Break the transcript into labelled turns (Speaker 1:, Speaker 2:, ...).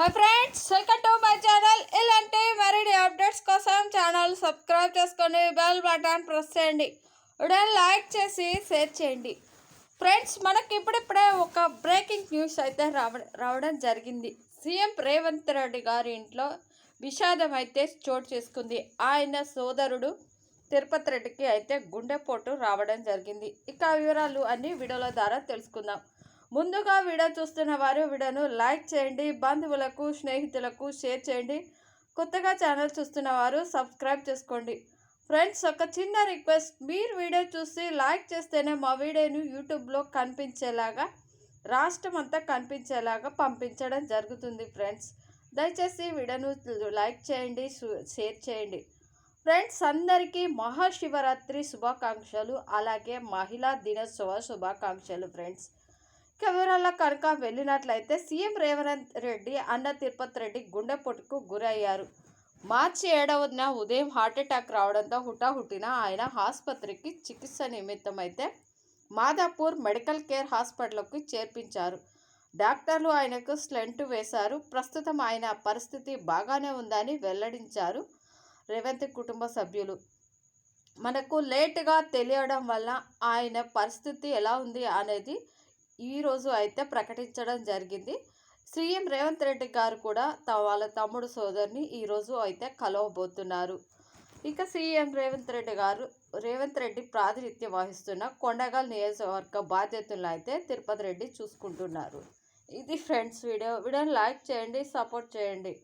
Speaker 1: Hi friends welcome to my channel ఇలాంటి మరిన్ని updates కోసం ఛానల్ సబ్స్క్రైబ్ చేసుకొని బెల్ బటన్ ప్రెస్ చేయండి. ఉడన్ లైక్ చేసి షేర్ చేయండి. ఫ్రెండ్స్ మనకి ఇప్పుడిప్పుడే ఒక బ్రేకింగ్ న్యూస్ అయితే రావ రావడం జరిగింది. సీఎం రేవంత్ రెడ్డి గారి ఇంట్లో విషాదం అయితే చోటు చేసుకుంది. ఆయన సోదరుడు తిరుపతి రెడ్డికి అయితే గుండెపోటు రావడం జరిగింది. ఇక వివరాలు అన్ని వీడియోల ద్వారా తెలుసుకుందాం. ముందుగా వీడియో చూస్తున్న వారు వీడియోను లైక్ చేయండి బంధువులకు స్నేహితులకు షేర్ చేయండి. కొత్తగా ఛానల్ చూస్తున్న వారు సబ్స్క్రైబ్ చేసుకోండి. ఫ్రెండ్స్ ఒక చిన్న రిక్వెస్ట్. మీరు వీడియో చూసి లైక్ చేస్తేనే మా వీడియోను యూట్యూబ్లో కనిపించేలాగా రాష్ట్రం అంతా కనిపించేలాగా పంపించడం జరుగుతుంది ఫ్రెండ్స్. దయచేసి వీడియోను లైక్ చేయండి షేర్ చేయండి. ఫ్రెండ్స్ అందరికీ మహాశివరాత్రి శుభాకాంక్షలు అలాగే మహిళా దినోత్సవ శుభాకాంక్షలు ఫ్రెండ్స్. కెమెరాల కనుక వెళ్ళినట్లయితే సీఎం రేవంత్ రెడ్డి అన్న తిరుపతి రెడ్డి గుండెపోటుకు గురయ్యారు. మార్చి ఏడవదిన ఉదయం హార్ట్అటాక్ రావడంతో హుటాహుటిన ఆయన ఆసుపత్రికి చికిత్స నిమిత్తం అయితే మాదాపూర్ మెడికల్ కేర్ హాస్పిటల్కి చేర్పించారు. డాక్టర్లు ఆయనకు స్లెంట్ వేశారు. ప్రస్తుతం ఆయన పరిస్థితి బాగానే ఉందని వెల్లడించారు రేవంత్ కుటుంబ సభ్యులు. మనకు లేటుగా తెలియడం వల్ల ఆయన పరిస్థితి ఎలా ఉంది అనేది ఈరోజు అయితే ప్రకటించడం జరిగింది. సీఎం రేవంత్ రెడ్డి గారు కూడా త- వాళ్ళ తమ్ముడు సోదరిని ఈరోజు అయితే కలవబోతున్నారు. ఇక సీఎం రేవంత్ రెడ్డి గారు రేవంత్ రెడ్డి ప్రాతినిధ్యం వహిస్తున్న కొండగల్ నియోజకవర్గ బాధ్యతలను అయితే తిరుపతి రెడ్డి చూసుకుంటున్నారు. ఇది ఫ్రెండ్స్ వీడియో. వీడియోని లైక్ చేయండి సపోర్ట్ చేయండి.